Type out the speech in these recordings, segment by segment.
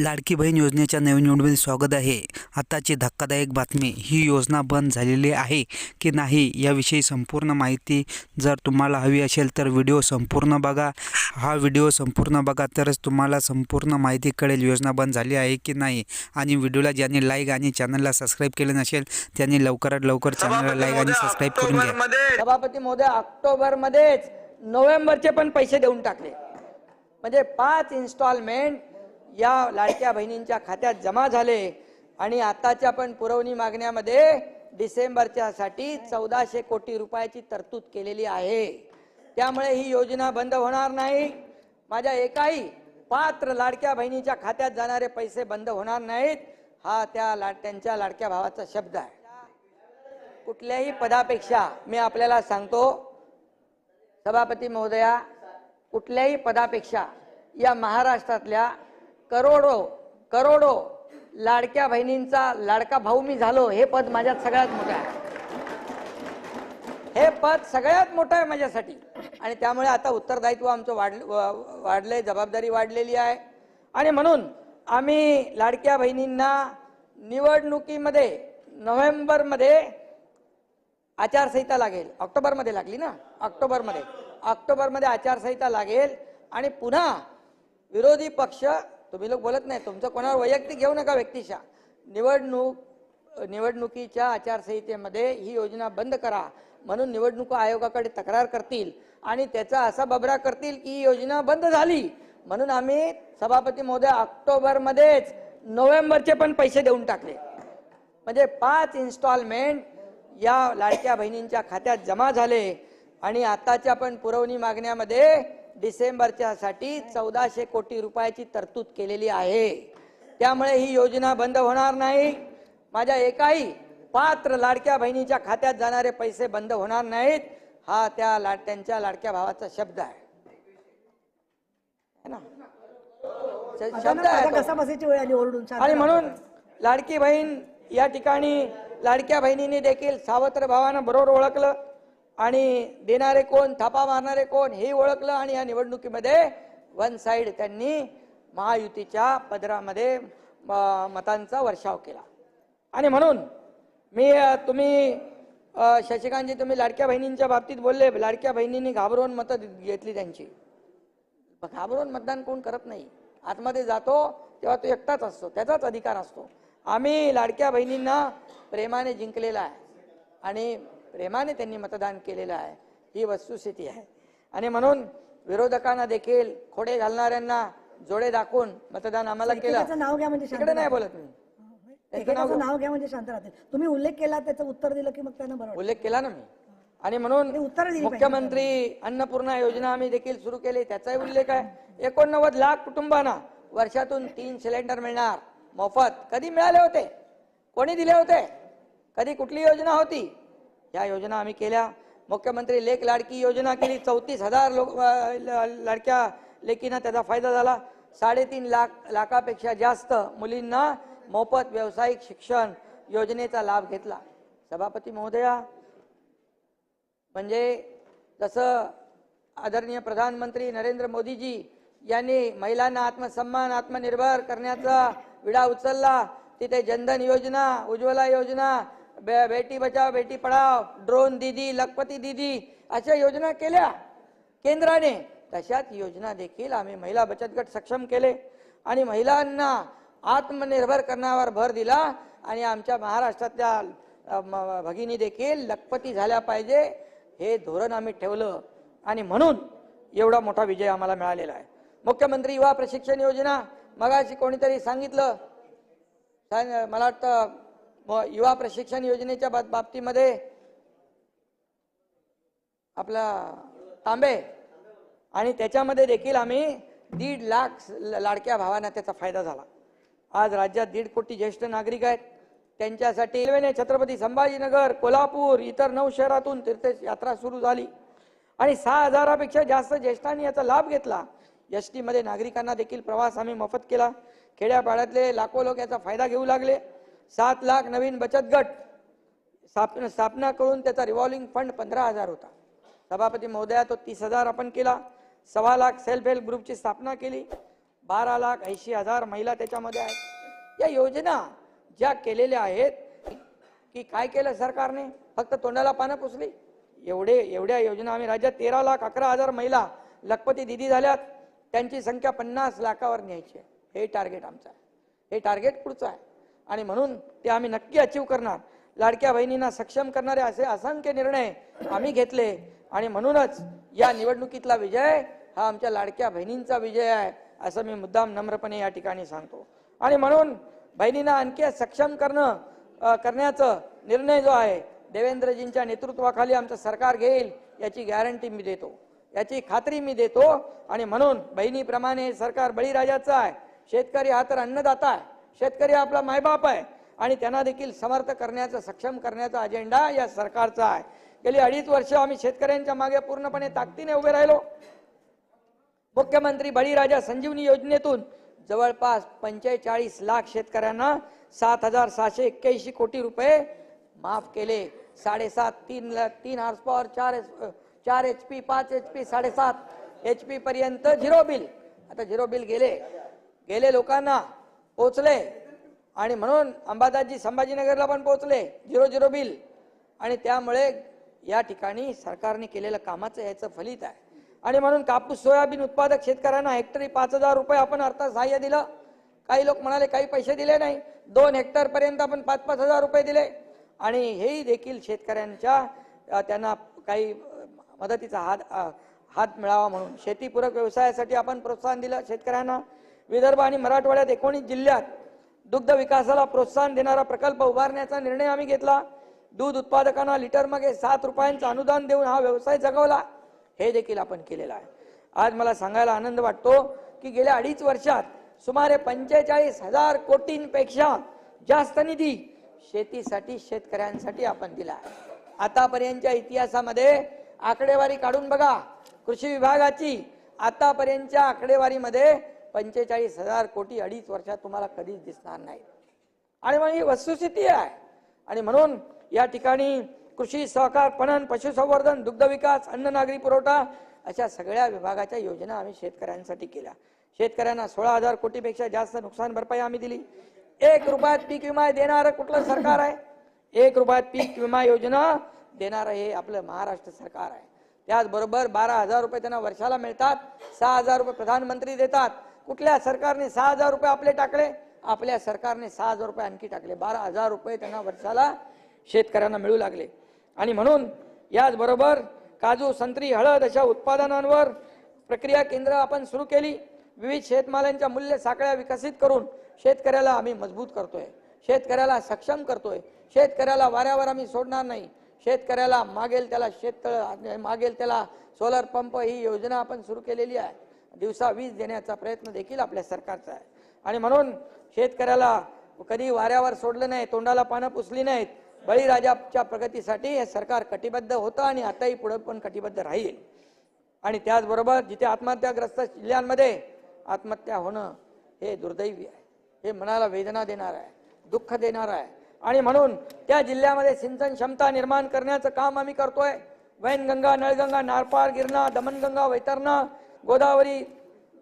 लाडकी बहीण योजनेच्या नवीन निवडणुकीत स्वागत आहे. आताची धक्कादायक बातमी ही योजना बंद झालेली आहे की नाही याविषयी संपूर्ण माहिती जर तुम्हाला हवी असेल तर व्हिडिओ संपूर्ण बघा. हा व्हिडिओ संपूर्ण बघा तरच तुम्हाला संपूर्ण माहिती कळेल योजना बंद झाली आहे की नाही. आणि व्हिडिओला ज्यांनी लाईक आणि चॅनलला सबस्क्राईब केले नसेल त्यांनी लवकरात लवकर चॅनलला लाईक आणि सबस्क्राईब करून घ्या. सभापती महोदय ऑक्टोबर मध्येच नोव्हेंबरचे पण पैसे देऊन टाकले. म्हणजे पाच इन्स्टॉलमेंट या लाडक्या बहिणींच्या खात्यात जमा झाले. आणि आताच्या पण पुरवणी मागण्यामध्ये डिसेंबरच्या साठी चौदाशे कोटी रुपयाची तरतूद केलेली आहे. त्यामुळे ही योजना बंद होणार नाही. माझ्या एकाही पात्र लाडक्या बहिणीच्या खात्यात जाणारे पैसे बंद होणार नाहीत. हा त्या लाड त्यांच्या लाडक्या भावाचा शब्द आहे. कुठल्याही पदापेक्षा मी आपल्याला सांगतो सभापती महोदया कुठल्याही पदापेक्षा या महाराष्ट्रातल्या करोडो करोडो लाडक्या बहिणींचा लाडका भाऊ मी झालो हे पद माझ्यात सगळ्यात मोठं आहे. हे पद सगळ्यात मोठं आहे माझ्यासाठी. आणि त्यामुळे आता उत्तरदायित्व आमचं वाढ वाढलंय जबाबदारी वाढलेली आहे. आणि म्हणून आम्ही लाडक्या बहिणींना निवडणुकीमध्ये नोव्हेंबरमध्ये आचारसंहिता लागेल. ऑक्टोबरमध्ये लागली ना? ऑक्टोबरमध्ये. ऑक्टोबरमध्ये आचारसंहिता लागेल आणि पुन्हा विरोधी पक्ष तुम्ही लोक बोलत नाही तुमचं कोणावर वैयक्तिक घेऊ नका व्यक्तिशा निवडणूक निवडणुकीच्या आचारसंहितेमध्ये ही योजना बंद करा. म्हणून निवडणूक आयोगाकडे तक्रार करतील आणि त्याचा असा बबरा करतील की ही योजना बंद झाली. म्हणून आम्ही सभापती महोदय ऑक्टोबरमध्येच नोव्हेंबरचे पण पैसे देऊन टाकले. म्हणजे पाच इन्स्टॉलमेंट या लाडक्या बहिणींच्या खात्यात जमा झाले आणि आताच्या पण पुरवणी मागण्यामध्ये डिसेंबरच्या साठी चौदाशे कोटी रुपयाची तरतूद केलेली आहे. त्यामुळे ही योजना बंद होणार नाही. माझ्या एकाही पात्र लाडक्या बहिणीच्या खात्यात जाणारे पैसे बंद होणार नाहीत. हा त्या लाड त्यांच्या लाडक्या भावाचा शब्द आहे. है ना? शब्द आहे आणि. म्हणून लाडकी बहीण या ठिकाणी लाडक्या बहिणींनी देखील सावत्र भावानं बरोबर ओळखलं. आणि देणारे कोण थापा मारणारे कोण हे ओळखलं आणि या निवडणुकीमध्ये वन साईड त्यांनी महायुतीच्या पदरामध्ये म- मतांचा वर्षाव केला. आणि म्हणून मी तुम्ही शशिकांतजी तुम्ही लाडक्या बहिणींच्या बाबतीत बोलले लाडक्या बहिणींनी घाबरवून मतं घेतली त्यांची. घाबरून मतदान कोण करत नाही? आतमध्ये जातो तेव्हा तो एकटाच असतो त्याचाच अधिकार असतो. आम्ही लाडक्या बहिणींना प्रेमाने जिंकलेला आहे. आणि प्रेमाने त्यांनी मतदान केलेलं आहे. ही वस्तुस्थिती आहे. आणि म्हणून विरोधकांना देखील खोडे घालणाऱ्यांना जोडे दाखवून मतदान आम्हाला केलं. नाव घ्या म्हणजे तिकडे नाही. बोलत मी. त्याचं नाव घ्या म्हणजे शांत राहते तुम्ही उल्लेख केला त्याचं उत्तर दिलं की मग त्यांना बरं वाटेल. उल्लेख केला ना मी. आणि म्हणून उत्तरं. मुख्यमंत्री अन्नपूर्णा योजना आम्ही देखील सुरू केली. त्याचाही उल्लेख आहे. एकोणनव्वद लाख कुटुंबांना वर्षातून तीन सिलेंडर मिळणार. मोफत. कधी मिळाले होते? कोणी दिले होते? कधी कुठली योजना होती? या योजना आम्ही केल्या. मुख्यमंत्री लेख लाडकी योजना केली. चौतीस हजार लोक लाडक्या लेकींना त्याचा फायदा झाला. साडेतीन लाख लाखापेक्षा जास्त मुलींना मोफत व्यावसायिक शिक्षण योजनेचा लाभ घेतला. सभापती महोदया म्हणजे जसं आदरणीय प्रधानमंत्री नरेंद्र मोदीजी यांनी महिलांना आत्मसन्मान आत्मनिर्भर करण्याचा विडा उचलला तिथे जनधन योजना उज्ज्वला योजना बे बेटी बचाव बेटी पढाव ड्रोन दीदी लखपती दीदी अशा योजना केल्या? केंद्राने? तशाच योजना देखील आम्ही महिला बचत गट सक्षम केले. आणि महिलांना आत्मनिर्भर करण्यावर भर दिला. आणि आमच्या महाराष्ट्रातल्या म- भगिनी देखील लखपती झाल्या पाहिजे हे धोरण आम्ही ठेवलं. आणि म्हणून एवढा मोठा विजय आम्हाला मिळालेला आहे. मुख्यमंत्री युवा प्रशिक्षण योजना मगाशी कोणीतरी सांगितलं? मला वाटतं युवा प्रशिक्षण योजनेच्या बाबतीमध्ये आपला तांबे आणि त्याच्यामध्ये देखील आम्ही दीड लाख ल- लाडक्या भावांना त्याचा फायदा झाला. आज राज्यात दीड कोटी ज्येष्ठ नागरिक आहेत. त्यांच्यासाठी रेल्वेने छत्रपती संभाजीनगर कोल्हापूर इतर नऊ शहरातून तीर्थयात्रा सुरू झाली. आणि सहा हजारापेक्षा जास्त ज्येष्ठांनी याचा लाभ घेतला. एसमध्ये नागरिकांना देखील प्रवास आम्ही मोफत केला. खेड्यापाड्यातले लाखो लोक याचा फायदा घेऊ लागले. सात लाख नवीन बचत गट. स्थापना स्थापना करून त्याचा रिव्हॉल्विंग फंड पंधरा हजार होता. सभापती महोदया तो तीस हजार आपण केला. सव्वा लाख सेल्फ हेल्प ग्रुपची स्थापना केली. बारा लाख ऐंशी हजार महिला त्याच्यामध्ये आहेत. या योजना ज्या केलेल्या आहेत की काय केलं सरकारने? फक्त तोंडाला पानं पुसली. एवढे एवढ्या योजना आम्ही राज्यात तेरा लाख अकरा हजार महिला लखपती दिदी झाल्यात. त्यांची संख्या पन्नास लाखावर न्यायची आहे. हे टार्गेट आमचं आहे. हे टार्गेट पुढचं आहे. आणि म्हणून ते आम्ही नक्की अचीव करणार. लाडक्या बहिणींना सक्षम करणारे असे असंख्य निर्णय आम्ही घेतले. आणि म्हणूनच या निवडणुकीतला विजय हा आमच्या लाडक्या बहिणींचा विजय आहे असं मी मुद्दाम नम्रपणे या ठिकाणी सांगतो. आणि म्हणून बहिणींना आणखी सक्षम करणं करण्याचा निर्णय जो आहे देवेंद्रजींच्या नेतृत्वाखाली आमचं सरकार घेईल याची गॅरंटी मी देतो. याची खात्री मी देतो. आणि म्हणून बहिणीप्रमाणे सरकार बळीराजाचं आहे. शेतकरी हा तर अन्नदाता आहे. शेतकरी आपला मायबाप आहे आणि त्यांना देखील समर्थ करण्याचा सक्षम करण्याचा अजेंडा या सरकारचा आहे. गेली अडीच वर्ष आम्ही शेतकऱ्यांच्या मागे पूर्णपणे ताकदीने उभे राहिलो. मुख्यमंत्री बळीराजा संजीवनी योजनेतून जवळपास पंचेचाळीस लाख शेतकऱ्यांना सात हजार सहाशे एक्क्याऐंशी कोटी रुपये माफ केले. साडेसात तीन लाख तीन हॉर्स पॉवर चार एच- चार एच पी पाच एच पी साडेसात एच पी पर्यंत झिरो बिल. आता झिरो बिल गेले. गेले लोकांना पोचले आणि म्हणून अंबादासजी संभाजीनगरला पण पोचले झिरो झिरो बिल. आणि त्यामुळे या ठिकाणी सरकारने केलेलं कामाचं याचं फलित आहे. आणि म्हणून कापूस सोयाबीन उत्पादक शेतकऱ्यांना हेक्टरी पाच हजार रुपये आपण अर्थसहाय्य दिलं. काही लोक म्हणाले काही पैसे दिले नाही. दोन हेक्टरपर्यंत आपण पाच पाच हजार रुपये दिले. आणि हेही देखील शेतकऱ्यांच्या त्यांना काही मदतीचा हात हात मिळावा म्हणून. शेतीपूरक व्यवसायासाठी आपण प्रोत्साहन दिलं शेतकऱ्यांना. विदर्भ आणि मराठवाड्यात एकोणीस जिल्ह्यात दुग्ध विकासाला प्रोत्साहन देणारा प्रकल्प उभारण्याचा निर्णय आम्ही घेतला. दूध उत्पादकांना लिटर मागे सात रुपयांचं अनुदान देऊन हा व्यवसाय जगवला. हे देखील आपण केलेलं आहे. आज मला सांगायला आनंद वाटतो की गेल्या अडीच वर्षात सुमारे पंचेचाळीस हजार कोटींपेक्षा जास्त निधी शेतीसाठी शेतकऱ्यांसाठी आपण दिला आहे. आतापर्यंतच्या इतिहासामध्ये आकडेवारी काढून बघा. कृषी विभागाची आतापर्यंतच्या आकडेवारीमध्ये पंचेचाळीस हजार कोटी अडीच वर्षात तुम्हाला कधीच दिसणार नाही. आणि मग ही वस्तुस्थिती आहे. आणि म्हणून या ठिकाणी कृषी सहकार पणन पशुसंवर्धन दुग्ध विकास अन्न नागरी पुरवठा अशा सगळ्या विभागाच्या योजना आम्ही शेतकऱ्यांसाठी केल्या. शेतकऱ्यांना सोळा हजार कोटीपेक्षा जास्त नुकसान भरपाई आम्ही दिली. एक रुपयात पीक विमा देणारं कुठलं सरकार आहे? एक रुपयात पीक विमा योजना देणारं हे आपलं महाराष्ट्र सरकार आहे. त्याचबरोबर बारा हजार रुपये त्यांना वर्षाला मिळतात. सहा हजार रुपये प्रधानमंत्री देतात. कुठल्या सरकारने सहा हजार रुपये आपले टाकले? आपल्या सरकारने सहा हजार रुपये आणखी टाकले. बारा हजार रुपये त्यांना वर्षाला शेतकऱ्यांना मिळू लागले. आणि म्हणून याचबरोबर काजू संत्री हळद अशा उत्पादनांवर प्रक्रिया केंद्र आपण सुरू केली. विविध शेतमालांच्या मूल्य साखळ्या विकसित करून शेतकऱ्याला आम्ही मजबूत करतोय. शेतकऱ्याला सक्षम करतोय. शेतकऱ्याला वाऱ्यावर आम्ही सोडणार नाही. शेतकऱ्याला मागेल त्याला शेततळ मागेल त्याला सोलर पंप ही योजना आपण सुरू केलेली आहे. दिवसा वीज देण्याचा प्रयत्न देखील आपल्या सरकारचा आहे. आणि म्हणून शेतकऱ्याला कधी वाऱ्यावर सोडलं नाही तोंडाला पानं पुसली नाहीत बळीराजाच्या प्रगतीसाठी हे सरकार कटिबद्ध होतं आणि आताही पुढे पण कटिबद्ध राहील. आणि त्याचबरोबर जिथे आत्महत्याग्रस्त जिल्ह्यांमध्ये आत्महत्या होणं हे दुर्दैवी आहे. हे मनाला वेदना देणार आहे दुःख देणार आहे. आणि म्हणून त्या जिल्ह्यामध्ये सिंचन क्षमता निर्माण करण्याचं काम आम्ही करतोय. वैनगंगा नळगंगा नारपार गिरणा दमनगंगा वैतरणा गोदावरी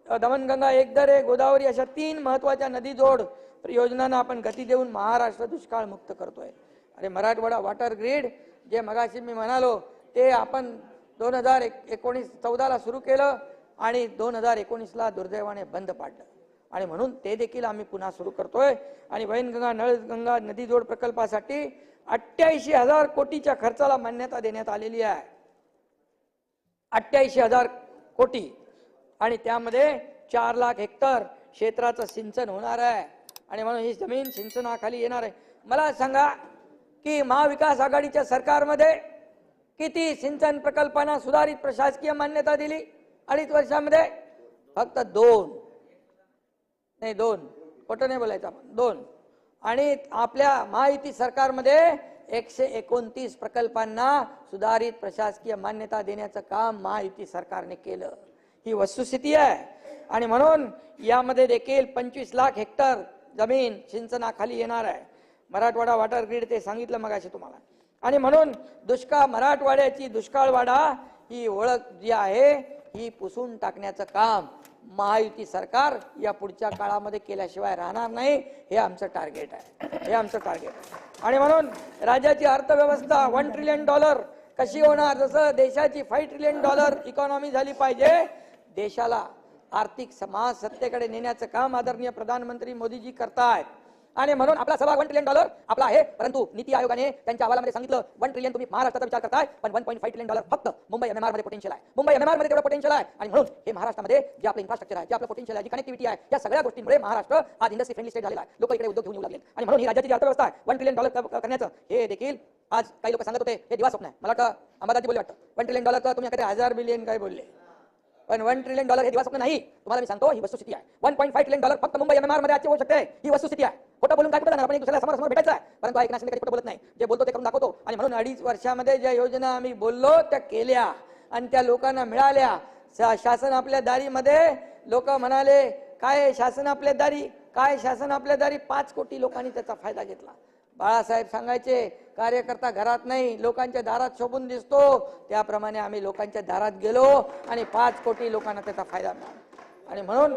अ, दमनगंगा एकदरे गोदावरी अशा तीन महत्त्वाच्या नदी जोड योजनांना आपण गती देऊन महाराष्ट्र दुष्काळ मुक्त करतोय. अरे मराठवाडा वॉटर ग्रीड जे मगाशी मी म्हणालो ते आपण दोन हजार एक एकोणीस चौदाला सुरू केलं आणि दोन हजार एकोणीसला दुर्दैवाने बंद पाडलं. आणि म्हणून ते देखील आम्ही पुन्हा सुरू करतोय. आणि वैनगंगा नळगंगा नदी जोड प्रकल्पासाठी अठ्ठ्याऐंशी हजार कोटीच्या खर्चाला मान्यता देण्यात आलेली आहे. अठ्ठ्याऐंशी हजार कोटी. आणि त्यामध्ये चार लाख हेक्टर क्षेत्राचं सिंचन होणार आहे. आणि म्हणून ही जमीन सिंचनाखाली येणार आहे. मला सांगा की महाविकास आघाडीच्या सरकारमध्ये किती सिंचन प्रकल्पांना सुधारित प्रशासकीय मान्यता दिली? अडीच वर्षामध्ये? फक्त दोन. नाही दोन. खोटं नाही बोलायचं आपण. दोन. आणि आपल्या महायुती सरकारमध्ये एकशे एकोणतीस प्रकल्पांना सुधारित प्रशासकीय मान्यता देण्याचं काम महायुती सरकारने केलं. ही वस्तुस्थिती आहे. आणि म्हणून यामध्ये देखील पंचवीस लाख हेक्टर जमीन सिंचनाखाली येणार आहे. मराठवाडा वॉटर ग्रीड ते सांगितलं मगाशी तुम्हाला. आणि म्हणून दुष्काळ मराठवाड्याची दुष्काळवाडा ही ओळख जी आहे ही पुसून टाकण्याचं काम महायुती सरकार या पुढच्या काळामध्ये केल्याशिवाय राहणार नाही हे आमचं टार्गेट आहे. हे आमचं टार्गेट आहे. आणि म्हणून राज्याची अर्थव्यवस्था वन ट्रिलियन डॉलर कशी होणार? जसं देशाची फाईव्ह ट्रिलियन डॉलर इकॉनॉमी झाली पाहिजे देशाला आर्थिक समाज सत्तेकडे नेण्याचं काम आदरणीय प्रधानमंत्री मोदीजी करतायत. आणि म्हणून आपला सभा वन ट्रिलियन डॉलर आपला आहे परंतु नीती आयोगाने त्यांच्या अहवालामध्ये सांगितलं वन ट्रिलियन तुम्ही महाराष्ट्राचा विचार करताय पण one point five trillion dollar फक्त मुंबई एमएमआरमध्ये पोटेन्शियल आहे. मुंबई एमएमआरमध्ये तेवढं पोटेन्शियल आहे. आणि म्हणून हे महाराष्ट्रामध्ये जे आपलं इन्फ्रास्ट्रक्चर आहे जे आपलं पोटेन्शियल आहे जी कनेक्टिव्हिटी आहे या सगळ्या गोष्टींमुळे महाराष्ट्र आज इंडस्ट्री फ्रेंडली स्टेट झालेला आहे. लोक इकडे उद्योग घेऊन येऊ लागले आणि म्हणून ही राज्याची जी अर्थव्यवस्था आहे वन ट्रिलियन डॉलर करण्याचं हे देखील आज काही लोक सांगत होते हे दिवा स्वप्न आहे. मला वाटतं अंबादाजी बोलले वाटतं. वन ट्रिलियन डॉलर तुम्ही हजार बिलियन काय बोलले? पण वन ट्रिलियन डॉलर हे दिवस स्वप्न नाही. तुम्हाला मी सांगतो ही वस्तुस्थिती आहे. One point five trillion dollar फक्त मुंबई एमएमआरमध्ये आजची होऊ शकते. ही वस्तुस्थिती आहे. खोटं बोलून काय कुठं जाणार आपण एक दुसऱ्याला समोर समोर भेटायचं आहे. परंतु ऐकणार कधी खोटं बोलत नाही. जे बोलतो ते करून दाखवतो. आणि म्हणून अडीच वर्षामध्ये ज्या योजना आम्ही बोललो त्या केल्या. आणि त्या लोकांना मिळाल्या. शा- शासन आपल्या दारीमध्ये लोक म्हणाले काय शासन आपल्या दारी? काय शासन आपल्या दारी? पाच कोटी लोकांनी त्याचा फायदा घेतला. बाळासाहेब सांगायचे कार्यकर्ता घरात नाही लोकांच्या दारात शोभून दिसतो. त्याप्रमाणे आम्ही लोकांच्या दारात गेलो आणि पाच कोटी लोकांना त्याचा फायदा मिळाला. आणि म्हणून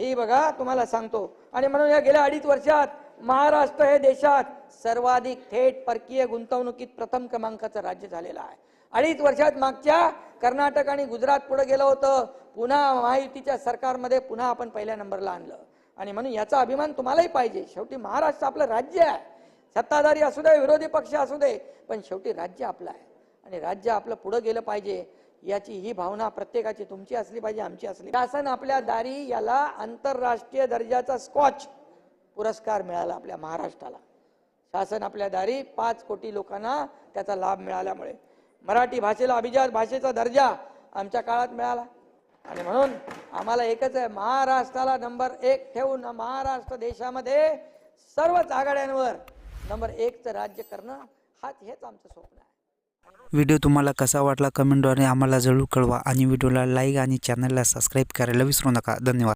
ही बघा तुम्हाला सांगतो. आणि म्हणून या गेल्या अडीच वर्षात महाराष्ट्र हे देशात सर्वाधिक थेट परकीय गुंतवणुकीत प्रथम क्रमांकाचं राज्य झालेलं आहे. अडीच वर्षात मागच्या कर्नाटक आणि गुजरात पुढे गेलं होतं. पुन्हा महायुतीच्या सरकारमध्ये पुन्हा आपण पहिल्या नंबरला आणलं. आणि म्हणून याचा अभिमान तुम्हालाही पाहिजे. शेवटी महाराष्ट्र आपलं राज्य आहे. सत्ताधारी असू दे विरोधी पक्ष असू दे पण शेवटी राज्य आपलं आहे. आणि राज्य आपलं पुढं गेलं पाहिजे याची ही भावना प्रत्येकाची तुमची असली पाहिजे आमची असली शासन आपल्या दारी याला आंतरराष्ट्रीय दर्जाचा स्कॉच पुरस्कार मिळाला आपल्या महाराष्ट्राला. शासन आपल्या दारी पाच कोटी लोकांना त्याचा लाभ मिळाल्यामुळे. मराठी भाषेला अभिजात भाषेचा दर्जा आमच्या काळात मिळाला. आणि म्हणून आम्हाला एकच आहे महाराष्ट्राला नंबर एक ठेवून महाराष्ट्र देशामध्ये सर्वच आघाड्यांवर नंबर एकचं राज्य करणं हाच हेच आमचं स्वप्न आहे. व्हिडिओ तुम्हाला कसा वाटला कमेंटद्वारे आम्हाला जरूर कळवा आणि व्हिडिओला लाईक आणि चॅनलला सबस्क्राईब करायला विसरू नका. धन्यवाद.